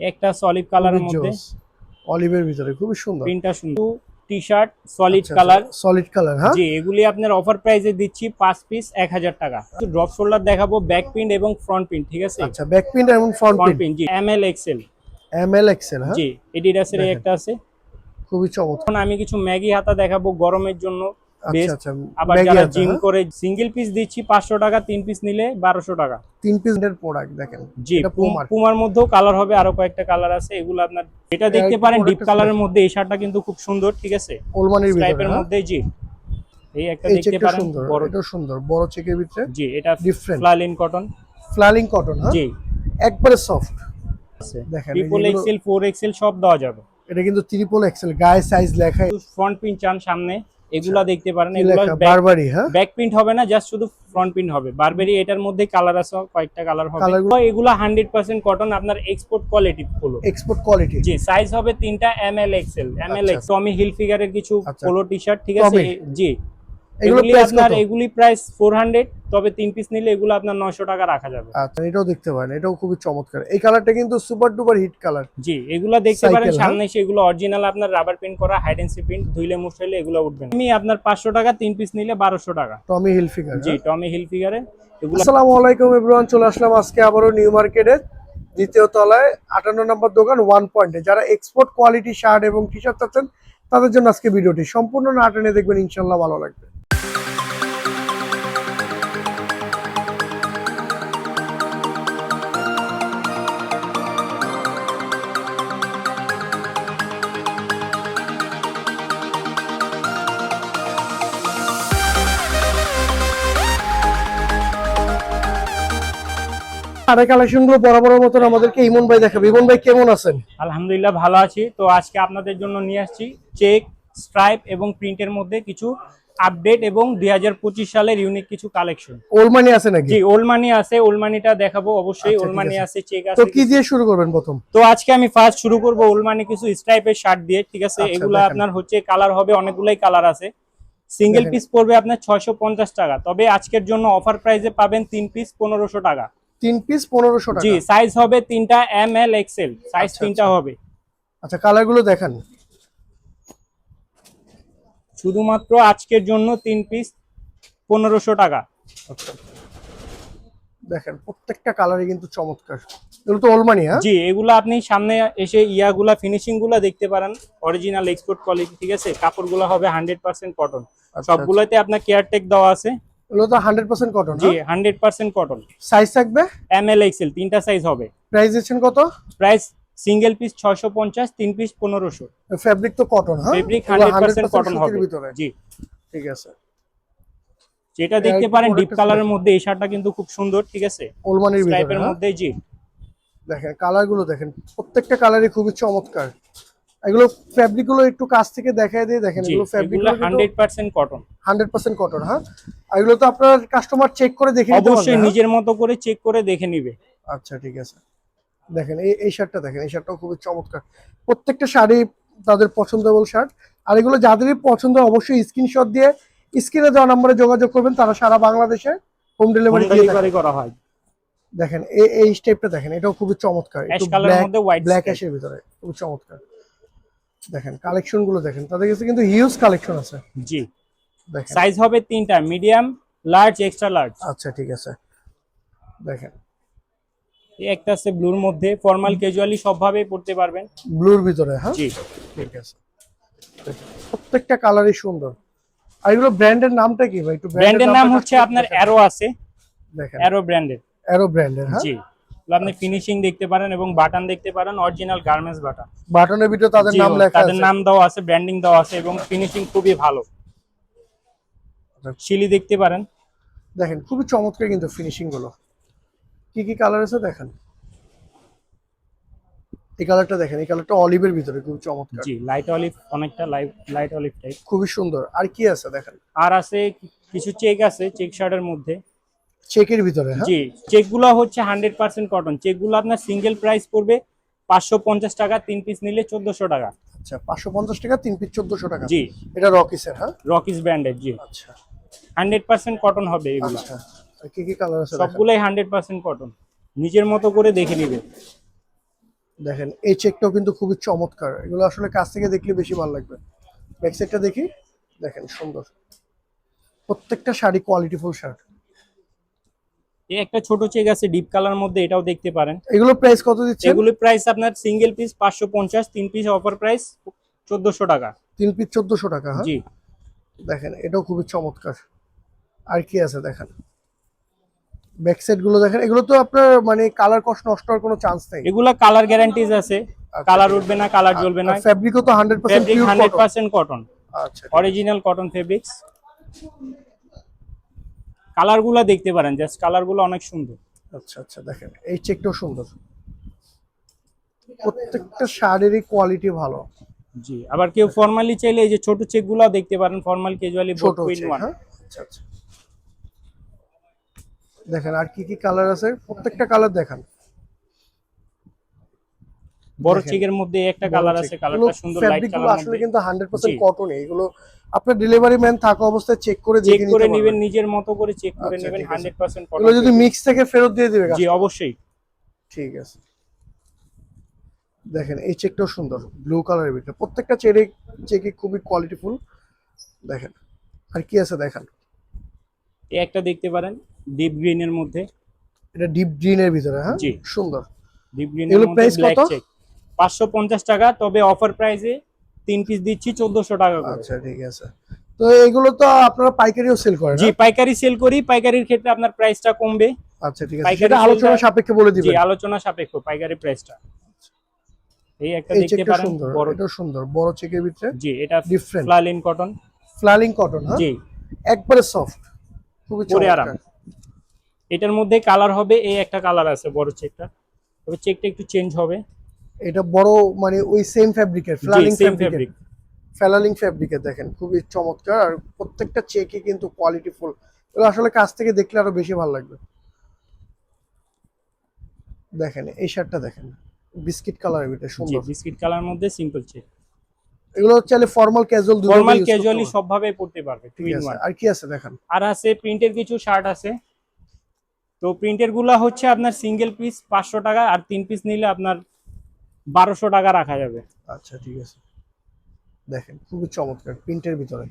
একটা সলিড কালারের মধ্যে। অলিভের ভিতরে খুবই সুন্দর। প্রিন্টটা সুন্দর। T shirt solid colour solid colour হ্যাঁ? জি এগুলি আপনার অফার প্রাইসে দিচ্ছি পাঁচ পিস এক হাজার টাকা। ড্রপ শোল্ডার দেখাবো ব্যাক প্রিন্ট এবং ফ্রন্ট প্রিন্ট ঠিক আছে? আচ্ছা ব্যাক প্রিন্ট এবং ফ্রন্ট প্রিন্ট জি M L XL M L XL হ্যাঁ? জি এডিডাসের একটা আছে। খুবই চমৎকার। আমি কিছু ম্যাগি হাতা দেখাবো গরমের জন্য। আবার যারা জিম হ্যাঁ? করে সিঙ্গেল পিস দিচ্ছি পাঁচশো টাকা তিন পিস নিলে টাকা। তিন পিসের প্রোডাক্ট দেখেন। জি। পুমার মধ্যেও কালার হবে আরও কয়েকটা কালার আছে এগুলো আপনার এটা দেখতে পারেন ডিপ কালারের মধ্যে এই শার্টটা কিন্তু খুব সুন্দর ঠিক আছে? ওলমানির টাইপের হ্যাঁ? মধ্যে জি। এই একটা এই দেখতে পারেন বড় এটাও সুন্দর বড় চেকের ভিতরে জি এটা Different. Flannel cotton flannel cotton হ্যাঁ? জি। একবারে সফট আছে। দেখেন, ট্রিপল এক্সেল এক্সেল সব দেওয়া যাবে। এটা কিন্তু ত্রিপল এক্সেল গায়ে সাইজ লেখা। ফ্রন্ট প্রিন্ট চান সামনে। এগুলা দেখতে পারেন এগুলো বারবারি হ্যাঁ? ব্যাক প্রিন্ট হবে না জাস্ট শুধু ফ্রন্ট প্রিন্ট হবে। বারবারি এটার মধ্যে কালার আছে কয়েকটা কালার হবে। এগুলো হান্ড্রেড পার্সেন্ট কটন আপনার এক্সপোর্ট কোয়ালিটি হলো এক্সপোর্ট কোয়ালিটি জি সাইজ হবে তিনটা M L XL M L X Tommy hill ফিগারের কিছু আচ্ছা। পোলো টি শার্ট ঠিক আছে? জি। এগুলো আপনার এগুলি প্রাইস তবে তিন পিস নিলে এগুলো আপনার নশো টাকা রাখা যাবে। আচ্ছা এটাও দেখতে পারেন এটাও খুবই চমৎকার। এই কালারটা কিন্তু সুপার ডুপার হিট কালার জি এগুলো দেখতে পারেন হ্যাঁ? সামনে এসে অরিজিনাল আপনার রাবার প্রিন্ট করা হাইড এন্ড প্রিন্ট ধুইলে মুছলে এগুলো উঠবে না। আমি আপনার পাঁচশো টাকা তিন পিস নিলে টাকা। টমি হিল ফিগার জি টমি হিল ফিগারে এগুলো আসসালামু আলাইকুম এভরিওয়ান চলে আসলাম আজকে নিউ মার্কেটে দ্বিতীয় তলায় আটান্ন নম্বর দোকান ওয়ান পয়েন্টে যারা এক্সপোর্ট কোয়ালিটি শার্ট এবং টি শার্ট চাচ্ছেন তাদের জন্য আজকে ভিডিওটি সম্পূর্ণ না টেনে দেখবেন ইনশাল্লাহ ভালো লাগবে। আর কালেকশনগুলো বরাবর মতন আমাদেরকে ইমন ভাই দেখাবে। ইমন ভাই কেমন আছেন? আলহামদুলিল্লাহ ভালো আছি। তো আজকে আপনাদের জন্য নিয়ে আসছি চেক স্ট্রাইপ এবং প্রিন্টের মধ্যে কিছু আপডেট এবং দুই হাজার পঁচিশ সালের ইউনিক কিছু কালেকশন ওলমানি আছে নাকি? জি ওল্ড আছে। ওল্ড দেখাবো অবশ্যই। আচ্ছা, ওল্ড ঠিক আছে। চেক তো আছে। কি দিয়ে শুরু করবেন প্রথম? তো আজকে আমি ফার্স্ট শুরু করব ওল্ড মানি কিছু স্ট্রাইপের শার্ট দিয়ে ঠিক আছে? আচ্ছা, এগুলা আপনার হচ্ছে কালার হবে অনেকগুলাই কালার আছে। সিঙ্গেল পিস পড়বে আপনার ছয়শো পঞ্চাশ টাকা। তবে আজকের জন্য অফার প্রাইসে পাবেন তিন পিস পনেরোশো টাকা। তিন পিস পনেরোশো জি সাইজ হবে তিনটা এম এল এক্সেল সাইজ তিনটা আচ্ছা। হবে। আচ্ছা কালারগুলো দেখান। শুধুমাত্র আজকের জন্য তিন পিস পনেরোশো টাকা। আচ্ছা। দেখেন প্রত্যেকটা কালারই কিন্তু চমৎকার। এগুলো তো ওলমানি হ্যাঁ? জি এগুলো আপনি সামনে এসে ইয়াগুলা ফিনিশিংগুলা দেখতে পারেন। অরিজিনাল এক্সপোর্ট কোয়ালিটি ঠিক আছে? কাপড়গুলো হবে হান্ড্রেড পার্সেন্ট কটন সবগুলোতে আপনার কেয়ারটেক দেওয়া আছে। এগুলো তো হান্ড্রেড পার্সেন্ট কটন জি কটন সাইজ থাকবে? এম এল এক্সেল তিনটা সাইজ হবে। প্রাইস দিচ্ছেন কত? প্রাইস সিঙ্গেল পিস ছয়শো পঞ্চাশ তিন পিস ফেব্রিক তো কটন হ্যাঁ? ফেব্রিক 100% কটন হবে। জি। ঠিক আছে। যেটা দেখতে পারেন ডিপ কালারের মধ্যে এই শার্টটা কিন্তু খুব সুন্দর ঠিক আছে? ওলমানির ভিতরে টাইপের হ্যাঁ? মধ্যে জি। দেখেন কালারগুলো দেখেন প্রত্যেকটা কালারই খুবই চমৎকার। এগুলো ফ্যাব্রিকগুলো একটু কাছ থেকে দেখায় দিয়ে দেখেন এগুলো ফ্যাব্রিক এগুলো hundred percent cotton hundred percent cotton হ্যাঁ? এগুলো তো আপনার কাস্টমার চেক করে দেখে নিতে অবশ্যই হ্যাঁ? নিজের মতো করে চেক করে দেখে নিবে। আচ্ছা ঠিক আছে। দেখেন এই এই শার্টটা দেখেন এই শার্টটাও খুবই চমৎকার। প্রত্যেকটা শাড়ি তাদের পছন্দেবল শার্ট আর এগুলো যাদেরই পছন্দ অবশ্যই স্ক্রিনশট দিয়ে স্ক্রিনে দেওয়া নম্বরে যোগাযোগ করবেন তারা সারা বাংলাদেশে হোম ডেলিভারি করা হয়। দেখেন এই এই স্টেপটা দেখেন এটাও খুবই চমৎকার। ব্ল্যাক মধ্যে হোয়াইট ব্ল্যাক অ্যাশের ভিতরে খুবই চমৎকার। দেখেন কালেকশনগুলো দেখেন। তাদের কাছে কিন্তু হিউজ কালেকশন আছে। জি। দেখেন। সাইজ হবে তিনটা মিডিয়াম লার্জ এক্সট্রা লার্জ আচ্ছা ঠিক আছে। দেখেন। এই একটা আছে ব্লুর মধ্যে। ফর্মাল ক্যাজুয়ালি সবভাবেই পড়তে পারবেন। ব্লুর ভিতরে হ্যাঁ? জি। ঠিক আছে। প্রত্যেকটা কালারই সুন্দর। আর এগুলো ব্র্যান্ডের নামটা কি ভাই? একটু ব্র্যান্ডের নাম হচ্ছে আপনার অ্যারো আছে। দেখেন। অ্যারো ব্র্যান্ডের অ্যারো ব্র্যান্ডের হ্যাঁ? জি। আপনি ফিনিশিং দেখতে পারেন এবং বাটন দেখতে পারেন অরিজিনাল গার্মেন্টস বাটন বাটনের ভিতরে তাদের নাম লেখা তাদের আছে। নাম দেওয়া আছে ব্র্যান্ডিং দেওয়া আছে এবং ফিনিশিং খুবই ভালো। আচ্ছা। শিলি দেখতে পারেন। দেখেন খুবই চমৎকার কিন্তু ফিনিশিংগুলো। কি কি কালার আছে দেখেন? এই কালারটা দেখেন এই কালারটা অলিভের ভিতরে খুব চমৎকার। জি লাইট অলিভ অনেকটা লাইট অলিভ টাইপ খুবই সুন্দর। আর কি আছে দেখেন? আর আছে কিছু চেক আছে চেক শার্টের মধ্যে। চেকের ভিতরে হ্যাঁ? জি চেকগুলো হচ্ছে হান্ড্রেড পার্সেন্ট কটন চেকগুলো আপনার সিঙ্গেল প্রাইস পড়বে পাঁচশো পঞ্চাশ টাকা তিন পিস নিলে চোদ্দশো টাকা। আচ্ছা পাঁচশো পঞ্চাশ টাকা তিন পিস চোদ্দশো টাকা। জি। এটা রকিসের হ্যাঁ? রকিস ব্র্যান্ডের জি। আচ্ছা। হান্ড্রেড পার্সেন্ট কটন হবে এগুলো। আচ্ছা। কি কি কালার আছে সবগুলোই হান্ড্রেড পার্সেন্ট কটন নিজের মতো করে দেখে নিবে। দেখেন এই চেকটাও কিন্তু খুবই চমৎকার। এগুলো আসলে কাছ থেকে দেখলে বেশি ভালো লাগবে। ব্যাক সাইডটা দেখি। দেখেন সুন্দর। প্রত্যেকটা শাড়ি কোয়ালিটিফুল শার্ট একটা ছোট চেক আছে ডিপ কালার মধ্যে এটাও দেখতে পারেন। এগুলো প্রাইস কত দিচ্ছে এগুলো প্রাইস আপনার সিঙ্গেল পিস পাঁচশো পঞ্চাশ তিন পিস অফার প্রাইস চোদ্দশো টাকা। তিন পিস চোদ্দশো টাকা হ্যাঁ? জি। দেখেন এটাও খুবই চমৎকার। আর কি আছে দেখেন? ব্যাক সাইডগুলো দেখেন এগুলো তো আপনার মানে কালার কষ্ট নষ্ট হওয়ার কোনো চান্স নেই। এগুলা কালার গ্যারান্টিজ আছে। কালার উঠবে না কালার জ্বলবে না। তো কটন আচ্ছা অরিজিনাল কটন ফেব্রিক্স কালারগুলা দেখতে পারেন জাস্ট কালারগুলো অনেক সুন্দর। আচ্ছা আচ্ছা দেখেন এই চেকটাও সুন্দর। প্রত্যেকটা শাড়িরই কোয়ালিটি ভালো। জি আবার কেউ ফর্মালি চাইলে এই যে ছোট চেক গুলাও দেখতে পারেন ফর্মাল ক্যাজুয়ালি ছোট হ্যাঁ? আচ্ছা আচ্ছা। দেখেন আর কি কি কালার আছে? প্রত্যেকটা কালার দেখান। বড় চেকের মধ্যে একটা কালার আছে কালারটা সুন্দর লাইট কালার আসলে কিন্তু হান্ড্রেড পার্সেন্ট জি। কটন এগুলো আপনার ডেলিভারি ম্যান থাকা অবস্থায় চেক করে চেক করে নেবেন নিজের মতো করে চেক করে আচ্ছা, নেবেন ঠিক আছে। হান্ড্রেড পার্সেন্ট এগুলো যদি মিক্স থেকে ফেরত দিয়ে দিবে জি অবশ্যই। ঠিক আছে। দেখেন এই চেকটাও সুন্দর ব্লু কালারের ভিতরে। প্রত্যেকটা চেরে চেকে খুবই কোয়ালিটিফুল দেখেন আর কি আছে দেখেন? এই একটা দেখতে পারেন ডিপ গ্রিন এর মধ্যে। এটা ডিপ গ্রিনের ভিতরে হ্যাঁ? জি। সুন্দর। ডিপ গ্রিন এর মধ্যে ব্ল্যাক কত? চেক পাঁচশো পঞ্চাশ টাকা তবে অফার প্রাইসে তিন পিস দিচ্ছি চোদ্দশো টাকা করে। আচ্ছা ঠিক আছে। তো এগুলো তো আপনারা পাইকারিও সেল করেন জি পাইকারি সেল করি। পাইকারির ক্ষেত্রে আপনার প্রাইসটা কমবে। আচ্ছা ঠিক আছে। সেটা আলোচনা সাপেক্ষে বলে দিবেন। জি আলোচনা সাপেক্ষ পাইকারি প্রাইসটা এই একটা দেখতে পারেন সুন্দর বড় এটা সুন্দর বড় চেকের ভিতরে জি এটা different flannel cotton flannel cotton হ্যাঁ? জি। একবারে সফট খুবই পরে আরাম। এটার মধ্যে কালার হবে এই একটা কালার আছে বড় চেকটা তবে চেকটা একটু চেঞ্জ হবে। এটা বড় মানে ওই সেম ফ্যাব্রিকের ফ্লালিং ফেব্রিক ফ্যালালিং ফ্যাব্রিকের দেখেন খুবই চমৎকার আর প্রত্যেকটা চেকে কিন্তু কোয়ালিটিফুল এগুলো আসলে কাছ থেকে দেখলে আরও বেশি ভালো লাগবে। দেখেন এই শার্টটা দেখেন বিস্কিট ভিতরে জি সুন্দর বিস্কিট কালার মধ্যে সিম্পল চেক এগুলো চাইলে ফর্মাল ক্যাজুয়াল দুটো ফর্মাল ক্যাজুয়ালি সব ভাবে পড়তে পারবে টু ইন ওয়ান আর কি আছে দেখেন? আর আছে প্রিন্টের কিছু শার্ট আছে। তো প্রিন্টেরগুলা হচ্ছে আপনার সিঙ্গেল পিস পাঁচশো টাকা আর তিন পিস নিলে আপনার বারোশো টাকা রাখা যাবে। আচ্ছা ঠিক আছে। দেখেন খুবই চমৎকার প্রিন্টের ভিতরে।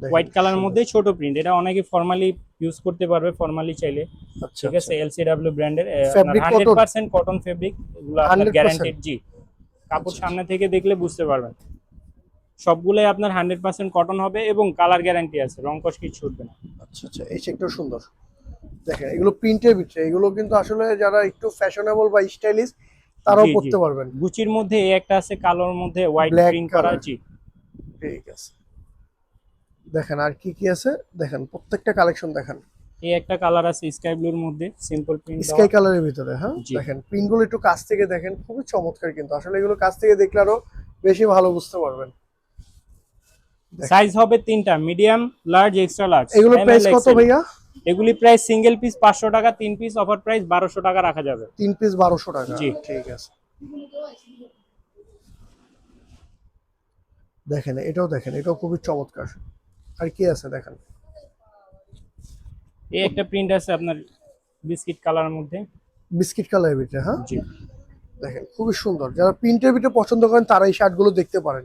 White colour. মধ্যে ছোট প্রিন্ট এটা অনেকে ফর্মালি ইউজ করতে পারবে ফর্মালি চাইলে। আচ্ছা ঠিক আছে আচ্ছা। এলসিডব্লিউ ব্র্যান্ডের Fabric hundred cotton? Percent cotton fabric এগুলো আপনার 100% গ্যারান্টেড জি। কাপড় আচ্ছা, সামনে থেকে দেখলে বুঝতে পারবেন। সবগুলোই আপনার হান্ড্রেড পার্সেন্ট কটন হবে এবং কালার গ্যারান্টি আছে রং কস কিছু উঠবে না। আচ্ছা আচ্ছা এই চেকটাও সুন্দর। দেখেন এগুলো প্রিন্টের ভিতরে এগুলো কিন্তু আসলে যারা একটু ফ্যাশনেবল বা স্টাইলিশ তারাও। পড়তে পারবেন। গুচির মধ্যে এই একটা আছে কালোর মধ্যে হোয়াইট প্রিন্ট করা। জি। ঠিক আছে। দেখেন আর কি কি আছে? দেখেন প্রত্যেকটা কালেকশন দেখেন। এই একটা কালার আছে স্কাই ব্লুর মধ্যে সিম্পল প্রিন্ট স্কাই কালারের ভিতরে হ্যাঁ? দেখেন প্রিন্টগুলো একটু কাছ থেকে দেখেন খুবই চমৎকার কিন্তু। আসলে এগুলো কাছ থেকে দেখলে আরও বেশি ভালো বুঝতে পারবেন। সাইজ হবে তিনটা মিডিয়াম লার্জ এক্সট্রা লার্জ এগুলো প্রাইস কত ভাইয়া? এগুলি প্রায় সিঙ্গেল পিস পাঁচশো টাকা তিন পিস অফার প্রাইস বারোশো টাকা রাখা যাবে। তিন পিস বারোশো টাকা জি। ঠিক আছে। দেখেন এটাও দেখেন এটাও খুবই চমৎকার। আর কি আছে দেখেন? এই একটা প্রিন্ট আছে আপনার বিস্কিট কালারের মধ্যে। বিস্কিট কালারের ভিতরে হ্যাঁ? জি। দেখেন খুবই সুন্দর। যারা প্রিন্টের ভিতরে পছন্দ করেন তারা এই শার্টগুলো দেখতে পারেন।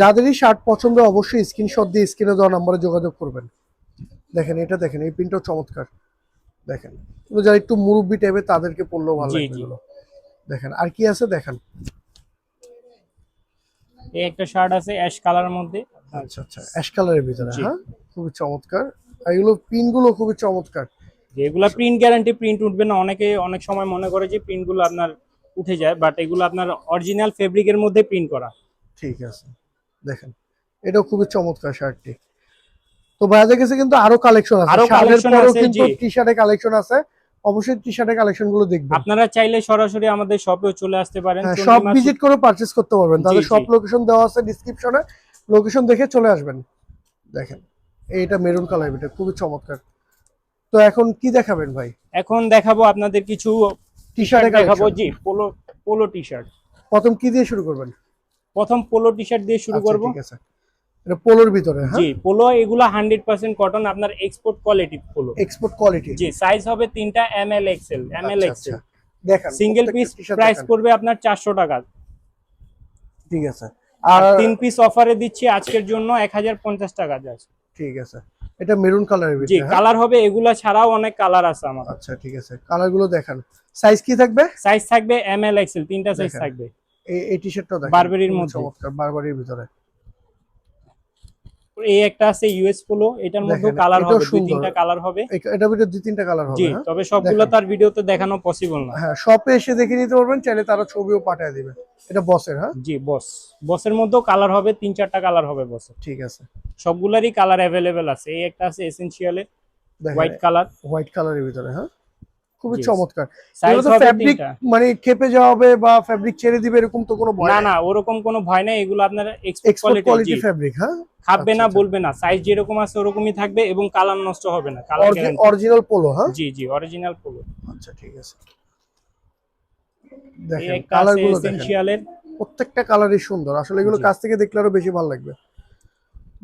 যাদেরই শার্ট পছন্দ অবশ্যই স্ক্রিনশট দিয়ে স্ক্রিনে দেওয়া নাম্বারে যোগাযোগ করবেন। দেখেন এটা দেখেন এই প্রিন্টটাও চমৎকার। দেখেন যারা একটু মুরব্বি টাইপের তাদেরকে পড়লেও ভালো লাগবে দেখেন আর কি আছে দেখেন? এই একটা শার্ট আছে অ্যাশ কালারের মধ্যে। আচ্ছা আচ্ছা অ্যাশ কালারের ভিতরে হ্যাঁ? খুবই চমৎকার। এগুলো খুবই চমৎকার। প্রিন্ট গ্যারান্টি প্রিন্ট উঠবে না। অনেকে অনেক সময় মনে করে যে প্রিন্টগুলো আপনার উঠে যায় বাট এগুলো আপনার অরিজিনাল ফেব্রিকের মধ্যে প্রিন্ট করা। ঠিক আছে। দেখেন এটাও খুবই চমৎকার শার্টটি। তো ভাইয়াদের কাছে কিন্তু আরও কালেকশন আছে। আরও পরেও আছে, কিন্তু টি শার্টের কালেকশন আছে। অবশ্যই টি শার্টের কালেকশনগুলো দেখবেন। আপনারা চাইলে সরাসরি আমাদের শপেও চলে আসতে পারেন। সব ভিজিট করে পারচেজ করতে পারবেন। তাদের সব লোকেশন দেওয়া আছে ডিসক্রিপশনে লোকেশন দেখে চলে আসবেন। দেখেন এইটা মেরুন কালার এটা খুবই চমৎকার। তো এখন কি দেখাবেন ভাই? এখন দেখাবো আপনাদের কিছু টি শার্ট দেখাবো জি পোলো পোলো টি শার্ট প্রথম কি দিয়ে শুরু করবেন? প্রথম পোলো টি শার্ট দিয়ে শুরু আচ্ছা, করব। ঠিক আছে। এটা পোলোর ভিতরে হ্যাঁ? জি পোলো এগুলো হান্ড্রেড পার্সেন্ট কটন আপনার export quality polo. Export quality জি সাইজ হবে তিনটা M L XL M L XL দেখান সিঙ্গেল পিস প্রাইস। পড়বে আপনার চারশো টাকা। ঠিক আছে। আর তিন পিস অফারে দিচ্ছি আজকের জন্য এক হাজার পঞ্চাশ টাকা যাচ্ছে ঠিক আছে। এটা মেরুন কালারের জি ভিতরে হ্যাঁ? কালার হবে এগুলা ছাড়াও অনেক কালার আছে আমার আচ্ছা ঠিক আছে। কালারগুলো দেখান। সাইজ কি থাকবে? সাইজ থাকবে এম এল এক্সেল তিনটা সাইজ থাকবে। এই এই টি-শার্টটাও দেখেন। বারবারির মধ্যে। চমৎকার বারবারির ভিতরে। এই একটা আছে ইউএস পোলো এটার মধ্যে কালার হবে দুই তিনটা কালার হবে। এটার ভিতরে দুই তিনটা কালার হবে জি হ্যাঁ? তবে সবগুলো তার ভিডিওতে দেখানো পসিবল না। হ্যাঁ শপে এসে দেখে নিতে পারবেন চাইলে তারা ছবিও পাঠিয়ে দিবে। এটা বসের হ্যাঁ? জি বস বসের মধ্যেও কালার হবে তিন চারটা কালার হবে বসের ঠিক আছে। সবগুলারই কালার অ্যাভেলেবেল আছে। এই একটা আছে এসেনশিয়ালে হোয়াইট কালার হোয়াইট কালারের ভিতরে হ্যাঁ? খুবই চমৎকার। সাইজ এগুলো তো হবে ফ্যাব্রিক মানে খেপে যাওয়াবে বা ফ্যাব্রিক ছেড়ে দিবে এরকম তো কোনো ভয় না না ওরকম কোনো ভয় নাই। এগুলো আপনার এক্সপোর্ট কোয়ালিটি ফ্যাব্রিক হ্যাঁ? খাবে না আচ্ছা, আচ্ছা। বলবে না। সাইজ যেরকম আছে ওরকমই থাকবে এবং কালার নষ্ট হবে না। কালার অরিজিনাল পোলো হ্যাঁ? জি জি অরিজিনাল পোলো আচ্ছা ঠিক আছে। দেখেন কালারগুলো এসেনশিয়ালের প্রত্যেকটা কালারই সুন্দর। আসলে এগুলো কাছ থেকে দেখলে আরও বেশি ভালো লাগবে।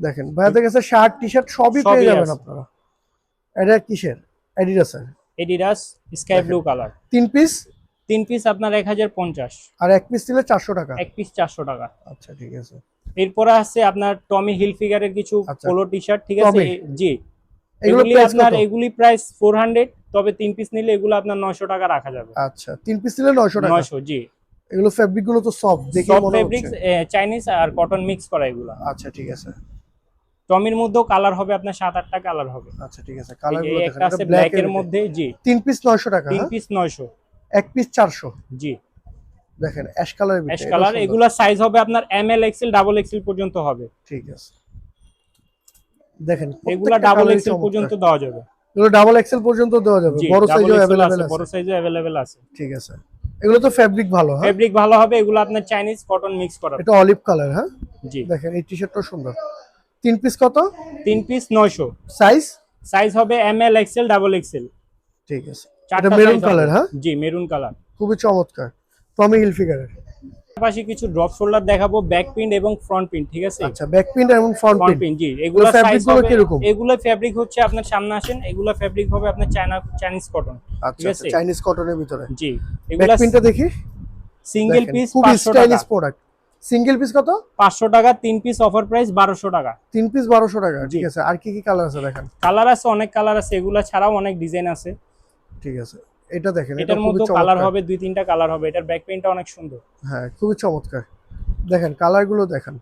দেখেন ভাইয়াদের কাছে শার্ট টি শার্ট সবই সবই পেয়ে যাবেন আপনারা। এটা কিসের? অ্যাডিডাসের এডিডাস স্কাই ব্লু কালার তিন পিস তিন পিস আপনার এক হাজার পঞ্চাশ। আর এক পিস নিলে চারশো টাকা। এক পিস চারশো টাকা। আচ্ছা ঠিক আছে। এরপরে আছে আপনার টমি হিল ফিগারের কিছু। পোলো টি শার্ট ঠিক আছে? জি। এগুলি আপনার এগুলি প্রাইস ফোর হান্ড্রেড তবে তিন পিস নিলে এগুলো আপনার নয়শো টাকা রাখা যাবে। আচ্ছা তিন পিস নিলে নয়শো টাকা। নয়শো জি। এগুলো ফ্যাব্রিকগুলো তো সফট দেখে মনে ফেব্রিক্স হচ্ছে। চাইনিজ আর কটন মিক্স করা এগুলো। আচ্ছা ঠিক আছে। টমির মধ্যেও কালার হবে আপনার সাত আটটা কালার হবে। আচ্ছা ঠিক আছে কালারগুলো দেখেন এটা ব্ল্যাক ব্ল্যাক এর মধ্যে। জি। তিন পিস নয়শো টাকা তিন হ্যাঁ? পিস নয়শো। এক পিস চারশো। জি। দেখেন অ্যাশ কালার অ্যাশ কালার এগুলা সাইজ হবে আপনার M L XL double XL পর্যন্ত হবে। ঠিক আছে। দেখেন এগুলা ডাবল এক্সেল পর্যন্ত দেওয়া যাবে। এগুলো ডাবল এক্সেল পর্যন্ত দেওয়া যাবে বড় সাইজও আছে আছে বড় সাইজও অ্যাভেলেবেল আছে। ঠিক আছে। এগুলো তো ফ্যাব্রিক ভালো হ্যাঁ? ফেব্রিক ভালো হবে এগুলো আপনার চাইনিজ কটন মিক্স করা। এটা অলিভ কালার হ্যাঁ? জি। দেখেন এই টি শার্টটাও সুন্দর। তিন পিস কত? তিন পিস নয়শো। সাইজ সাইজ হবে M L XL double XL ঠিক আছে। এটা মেরুন কালার। হ্যাঁ? জি মেরুন কালার খুবই চমৎকার। টমি হিল ফিগারের পাশাপাশি কিছু ড্রপ শোল্ডার দেখাবো ব্যাক প্রিন্ট এবং ফ্রন্ট প্রিন্ট ঠিক আছে? আচ্ছা ব্যাক প্রিন্ট এবং ফ্রন্ট প্রিন্ট জি এগুলো সাইজগুলো হবে কীরকম? এগুলো ফেব্রিক হচ্ছে আপনার সামনে আসেন এগুলো ফেব্রিক হবে আপনার চায়না চাইনিজ কটন আচ্ছা ঠিক আচ্ছা আছে? চাইনিজ কটনের ভিতরে। জি এগুলো প্রিন্টটা দেখি। সিঙ্গেল পিস টাকা। স্টাইলিশ প্রোডাক্ট সিঙ্গেল পিস কত? পাঁচশো টাকা তিন পিস অফার প্রাইস বারোশো টাকা। তিন পিস বারোশো টাকা ঠিক আছে। আর কি কি কালার আছে দেখেন? কালার আছে অনেক কালার আছে এগুলো ছাড়াও অনেক ডিজাইন আছে। ঠিক আছে। এটা দেখেন এটার মধ্যে কালার হবে দুই তিনটা কালার হবে। এটার ব্যাক প্রিন্টটা অনেক সুন্দর। হ্যাঁ খুবই চমৎকার। দেখেন কালারগুলো দেখেন।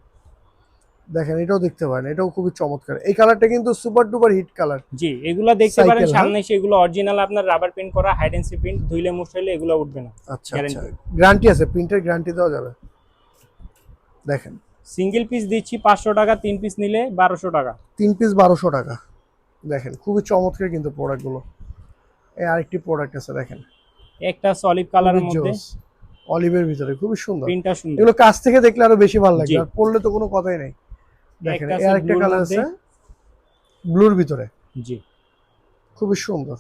দেখেন এটাও দেখতে পারেন এটাও খুবই চমৎকার। এই কালারটা কিন্তু সুপার ডুপার হিট কালার জি এগুলো দেখতে পারেন হ্যাঁ? সামনে এসে এগুলো অরিজিনাল আপনার রাবার প্রিন্ট করা হাইড এন্ড সি প্রিন্ট ধুইলে মুছাইলে এগুলো উঠবে না আচ্ছা আচ্ছা। গ্যারান্টি আছে প্রিন্টের গ্যারান্টি দেওয়া যাবে। দেখেন। সিঙ্গেল পিস দিচ্ছি পাঁচশো টাকা তিন পিস নিলে বারোশো টাকা। তিন পিস বারোশো টাকা। দেখেন খুবই চমৎকার কিন্তু প্রোডাক্টগুলো। এই আরেকটি প্রোডাক্ট আছে দেখেন। একটা সলিড কালারের মধ্যে। অলিভের ভিতরে খুবই সুন্দর। প্রিন্টটা সুন্দর। এগুলো কাছ থেকে দেখলে আরও বেশি ভালো লাগে আর পড়লে তো কোনো কথাই নেই। দেখেন এই আরেকটা কালার। আছে ব্লুর ভিতরে। জি। খুবই সুন্দর।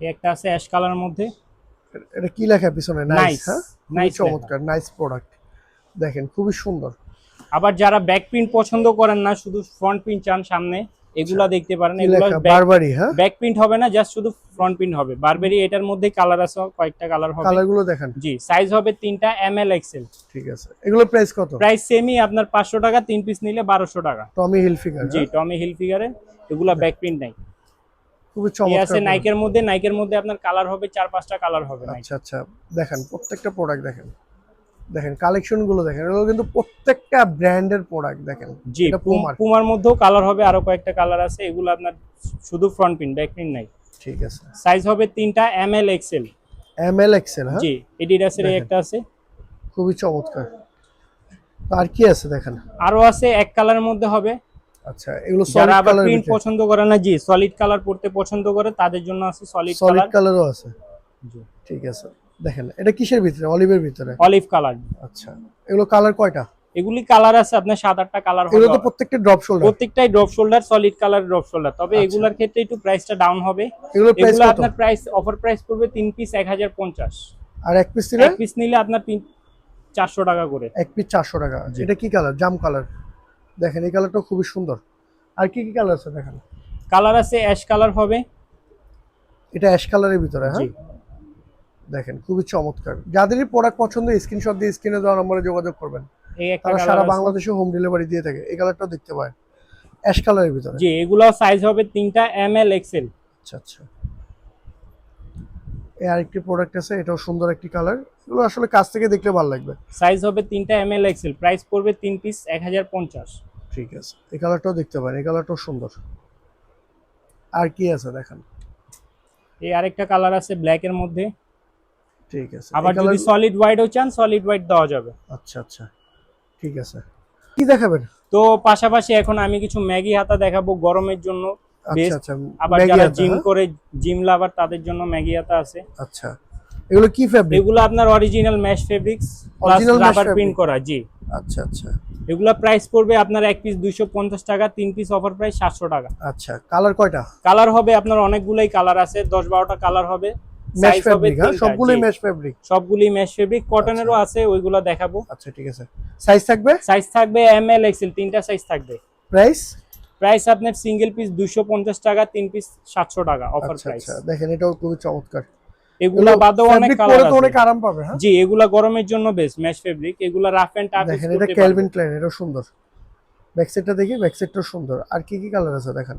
এই একটা আছে অ্যাশ কালারের মধ্যে। এটা কি লেখা পিছনে? নাইস হ্যাঁ? nice চমৎকার নাইস প্রোডাক্ট দেখেন খুবই সুন্দর। আবার যারা ব্যাক প্রিন্ট পছন্দ করেন না শুধু ফ্রন্ট প্রিন্ট চান সামনে এগুলা দেখতে পারেন। এগুলো বারবারি হ্যাঁ? ব্যাক প্রিন্ট হবে না জাস্ট শুধু ফ্রন্ট প্রিন্ট হবে। বারবেরি এটার মধ্যে কালার আছে কয়েকটা কালার হবে। কালারগুলো দেখেন। জি সাইজ হবে তিনটা এম এল এক্সেল ঠিক আছে। এগুলো প্রাইস কত? প্রাইস সেমই আপনার পাঁচশো টাকা তিন পিস নিলে বারোশো টাকা। টমি হিল ফিগার জি টমি হিল ফিগারে এগুলা ব্যাক প্রিন্ট নাই। খুবই এই আছে নাইকের মধ্যে নাইকের মধ্যে আপনার কালার হবে চার পাঁচটা কালার হবে আচ্ছা আচ্ছা। দেখেন প্রত্যেকটা প্রোডাক্ট দেখেন। দেখেন কালেকশনগুলো দেখেন। এগুলো কিন্তু প্রত্যেকটা ব্র্যান্ডের প্রোডাক্ট দেখেন। জি পুমার মধ্যেও কালার হবে আরও কয়েকটা কালার আছে। এগুলো আপনার শুধু ফ্রন্ট প্রিন্ট ব্যাক প্রিন্ট নাই। ঠিক আছে। সাইজ হবে তিনটা M L XL M L XL হ্যাঁ? জি এডিডাসের একটা আছে। খুবই চমৎকার। আর কি আছে দেখেন? আরও আছে এক কালারের মধ্যে হবে। আচ্ছা এগুলো যারা সলিড আবার কালার প্রিন্ট পছন্দ করে না জি সলিড কালার পড়তে পছন্দ করে তাদের জন্য আছে সলিড সলিড কালার কালারও আছে? ঠিক আছে। দেখেন এটা কিসের ভিতরে? অলিভের ভিতরে? অলিভ কালার আচ্ছা এগুলো কালার কয়টা? এগুলি কালার আছে আপনার সাত আটটা কালার হবে। তো প্রত্যেকটা ড্রপ শোল্ডার প্রত্যেকটাই drop shoulder solid colour drop shoulder তবে আচ্ছা। এগুলার ক্ষেত্রে একটু প্রাইসটা ডাউন হবে। এগুলো আপনার প্রাইস অফার প্রাইস পড়বে তিন পিস এক হাজার পঞ্চাশ। আর এক পিস দিলে এক পিস নিলে আপনার তিন চারশো টাকা করে। এক পিস চারশো টাকা। এটা কি কালার জাম কালার দেখেন এই কালারটা খুবই সুন্দর। আর কি কি কালার আছে দেখেন? কালার আছে অ্যাশ কালার হবে। এটা অ্যাশ কালারের ভিতরে হ্যাঁ? দেখেন খুবই চমৎকার। যাদেরই প্রোডাক্ট পছন্দ স্ক্রিনশট দিয়ে স্ক্রিনে দেওয়া নম্বরে যোগাযোগ করবেন। তারা সারা বাংলাদেশে হোম ডেলিভারি দিয়ে থাকে। এই কালারটাও দেখতে পায় অ্যাশ কালারের ভিতরে। জি এগুলো সাইজ হবে তিনটা এম এল এক্সেল আচ্ছা আচ্ছা। এই আরেকটি প্রোডাক্ট আছে এটাও সুন্দর একটি কালার এগুলো আসলে কাছ থেকে দেখলে ভালো লাগবে। সাইজ হবে তিনটা এম এল এক্সেল প্রাইস পড়বে তিন পিস এক হাজার পঞ্চাশ। ঠিক আছে। এই কালারটাও দেখতে পারেন এই কালারটাও সুন্দর। আর কি আছে দেখেন? এই আরেকটা কালার আছে ব্ল্যাক এর মধ্যে। ঠিক আছে। আবার যদি সলিড হোয়াইটও চান সলিড হোয়াইট দেওয়া যাবে। আচ্ছা আচ্ছা। ঠিক আছে। কি দেখাবেন? তো পাশাপাশি এখন আমি কিছু ম্যাগি হাতা দেখাবো গরমের জন্য। আবার যারা জিম হ্যাঁ? করে জিম লাভার তাদের জন্য ম্যাগি আছে। আচ্ছা এগুলো কি ফ্যাব্রিক এগুলো আপনার original mesh fabrics plus rubber print করা জি। আচ্ছা আচ্ছা। এগুলা প্রাইস পড়বে আপনার এক পিস দুইশো পঞ্চাশ টাকা তিন পিস অফার প্রাইস সাতশো টাকা। আচ্ছা কালার কয়টা? কালার হবে আপনার অনেকগুলাই কালার আছে দশ বারোটা কালার হবে ম্যাশ তিনটা, সবগুলোই ম্যাশ ফ্যাব্রিক সবগুলি ম্যাশ ফেব্রিক কটনেরও আছে ওইগুলা দেখাবো। আচ্ছা ঠিক আছে। সাইজ থাকবে? সাইজ থাকবে এম এল এক্সেল তিনটা সাইজ থাকবে। প্রাইস প্রাইস আপনার সিঙ্গেল পিস দুশো পঞ্চাশ টাকা তিন পিস সাতশো টাকা অফার আচ্ছা প্রাইস আচ্ছা দেখেন এটাও খুবই চমৎকার। এগুলা বাদেও অনেক কালার আছে। অনেক আরাম পাবে হ্যাঁ? জি এগুলা গরমের জন্য বেস্ট ম্যাশ ফেব্রিক এগুলা রাফ এন্ড টাফ দেখেন এটা ক্যালভিন ক্লাইন এটাও সুন্দর। ব্যাক সাইডটা দেখি ব্যাক সাইডটাও সুন্দর। আর কি কি কালার আছে দেখেন?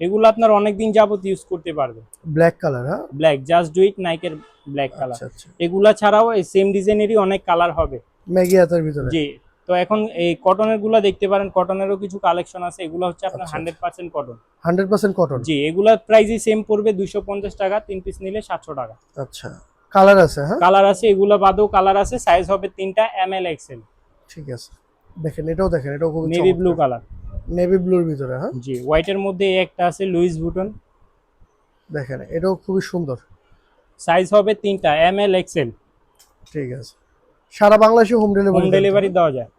এগুলো আপনার অনেক দিন যাবত ইউজ করতে পারবে ব্ল্যাক কালার হ্যাঁ? ব্ল্যাক জাস্ট ডু ইট নাইকের ব্ল্যাক কালার এগুলা ছাড়াও এই সেম ডিজাইনেরই অনেক কালার হবে। ম্যাগি হাতের ভিতরে। জি তো এখন এই কটনেরগুলা দেখতে পারেন কটনেরও কিছু কালেকশন আছে এগুলো হচ্ছে আপনার। Hundred percent cotton hundred percent cotton জি এগুলা প্রাইসই সেম পড়বে দুইশো পঞ্চাশ টাকা তিন পিস নিলে সাতশো টাকা। আচ্ছা কালার আছে হ্যাঁ? কালার আছে এগুলো বাদেও কালার আছে সাইজ হবে তিনটা এম এল এক্সেল ঠিক আছে। দেখেন এটাও দেখেন এটাও খুব নেভি ব্লু কালার নেভি ব্লুর ভিতরে হ্যাঁ? জি হোয়াইটের মধ্যে একটা আছে লুইস বুটন দেখেন এটাও খুবই সুন্দর। সাইজ হবে তিনটা এম এল এক্সেল ঠিক আছে। সারা বাংলাদেশে হোম ডেলিভারি হোম ডেলিভারি দেওয়া যায়।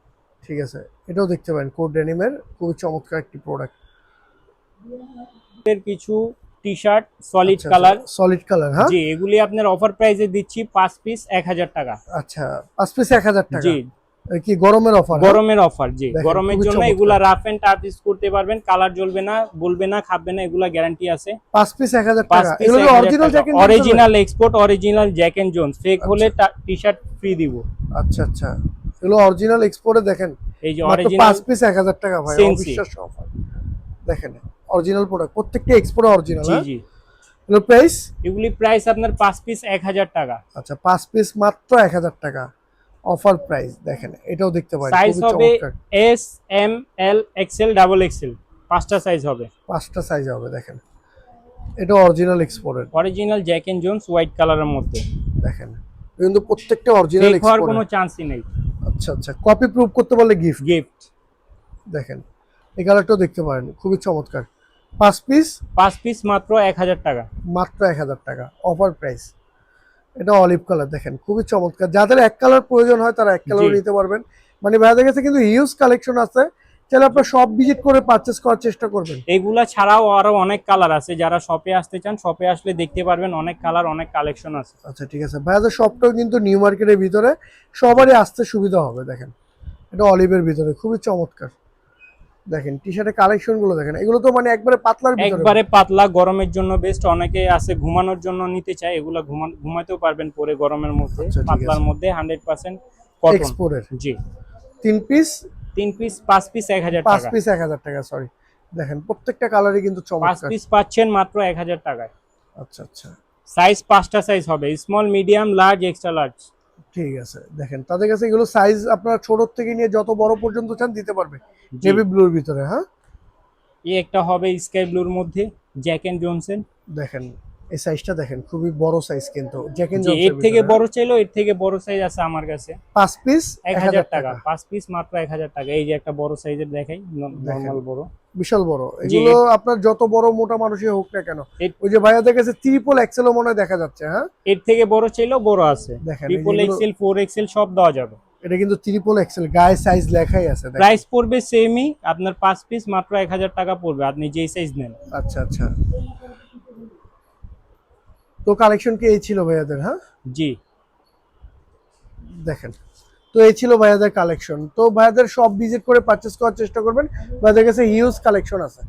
ঠিক আছে এটাও দেখতে পারেন কোড ডেনিমের খুবই চমৎকার একটি প্রোডাক্টের কিছু T shirt solid colour solid colour হ্যাঁ? জি এগুলি আপনার অফার প্রাইসে দিচ্ছি পাঁচ পিস এক হাজার টাকা। আচ্ছা পাঁচ পিস এক হাজার টাকা? জি। কি গরমের অফার গরমের অফার জি। গরমের জন্য। এগুলা রাফ এন্ড টাফ ইউজ করতে পারবেন কালার জ্বলবে না বলবে না খাবে না এগুলা গ্যারান্টি আছে। পাঁচ পিস এক হাজার পাঁচ টাকা? এগুলো original jacket original export original Jack Jones fake হলে টি শার্ট ফ্রি দিব। আচ্ছা আচ্ছা। এগুলো অরিজিনাল এক্সপোর্টে দেখেন এই যে অরিজিনাল পাঁচ পিস এক হাজার টাকা ভাই। অবিশ্বাস্য অফার। দেখেন অরিজিনাল প্রোডাক্ট প্রত্যেকটা এক্সপোর্টে অরিজিনাল জি জি। এগুলো প্রাইস এগুলি প্রাইস আপনার পাঁচ পিস এক হাজার টাকা। আচ্ছা পাঁচ পিস মাত্র এক হাজার টাকা অফার প্রাইস দেখেন এটাও দেখতে পারেন সাইজ হবে S M L XL double XL পাঁচটা সাইজ হবে। পাঁচটা সাইজ হবে দেখেন এটা অরিজিনাল এক্সপোর্টের original Jack and Jones white কালারের মধ্যে। দেখেন কিন্তু প্রত্যেকটা অরিজিনাল হওয়ার কোনো চান্সই নেই। আচ্ছা আচ্ছা। কপি প্রুফ করতে বলে গিফট গিফট দেখেন এই কালারটাও দেখতে পারেন খুবই চমৎকার। পাঁচ পিস পাঁচ পিস মাত্র এক হাজার টাকা। মাত্র এক হাজার টাকা অফার প্রাইস এটা অলিভ কালার দেখেন খুবই চমৎকার। যাদের এক কালার প্রয়োজন হয় তারা এক কালার নিতে পারবেন। মানে ভাইয়াদের কাছে কিন্তু হিউজ কালেকশন আছে। তাহলে আপনার সব ভিজিট করে পারচেস করার চেষ্টা করবেন। এগুলা ছাড়াও আরও অনেক কালার আছে। যারা শপে আসতে চান শপে আসলে দেখতে পারবেন অনেক কালার অনেক কালেকশন আছে। আচ্ছা ঠিক আছে। ভাইয়াদের শপটাও কিন্তু নিউ মার্কেটের ভিতরে সবারই আসতে সুবিধা হবে দেখেন। এটা অলিভের ভিতরে খুবই চমৎকার। দেখেন টি শার্টের কালেকশনগুলো দেখেন। এগুলো তো মানে একবারে পাতলার ভিতরে। একবারে পাতলা গরমের জন্য বেস্ট অনেকে আছে ঘুমানোর জন্য নিতে চায় এগুলো ঘুমাতেও পারবেন পরে গরমের মধ্যে। আচ্ছা, পাতলার মধ্যে হান্ড্রেড পার্সেন্ট কটন এক্সপোর্টের জি। তিন পিস তিন পিস পাঁচ পিস এক হাজার পাঁচ পিস এক হাজার টাকা সরি দেখেন প্রত্যেকটা কালারই কিন্তু পাঁচ পিস পাচ্ছেন মাত্র এক হাজার টাকায়। আচ্ছা আচ্ছা। সাইজ পাঁচটা সাইজ হবে small medium large extra large ঠিক আছে দেখেন তাদের কাছে এগুলো সাইজ আপনারা ছোট থেকে নিয়ে যত বড় পর্যন্ত চান দিতে পারবে। নেভি ব্লুর ভিতরে হ্যাঁ? এই একটা হবে স্কাই ব্লুর মধ্যে জ্যাক এন্ড জনসন দেখেন এই সাইজটা দেখেন খুবই বড় সাইজ কিন্তু। জ্যাক এন্ড জি এর থেকে বড় চাইলেও এর থেকে বড় সাইজ আছে আমার কাছে। পাঁচ পিস এক হাজার টাকা। পাঁচ পিস মাত্র এক হাজার টাকা। এই যে একটা বড় সাইজের দেখাই নর্মাল বড়। বিশাল বড়। এগুলো আপনার যত বড় মোটা মানুষই হোক না কেন ওই যে ভাইয়াদের কাছে ত্রিপল এক্সেলও মনে হয় দেখা যাচ্ছে হ্যাঁ? এর থেকে বড় চাইলেও বড় আছে। ট্রিপল এক্সেল ফোর এক্সেল সব দেওয়া যাবে। এটা কিন্তু ত্রিপল এক্সেল গায়ে সাইজ লেখাই আছে। প্রাইস পড়বে সেমই আপনার পাঁচ পিস মাত্র এক হাজার টাকা পড়বে আপনি যেই সাইজ নেন। আচ্ছা আচ্ছা। তো কালেকশন কি এই ছিল ভাইয়াদের হ্যাঁ? জি। দেখেন তো এই ছিল ভাইয়াদের কালেকশন তো ভাইয়াদের সব ভিজিট করে পারচেস করার চেষ্টা করবেন। ভাইয়াদের কাছে হিউজ কালেকশন আছে।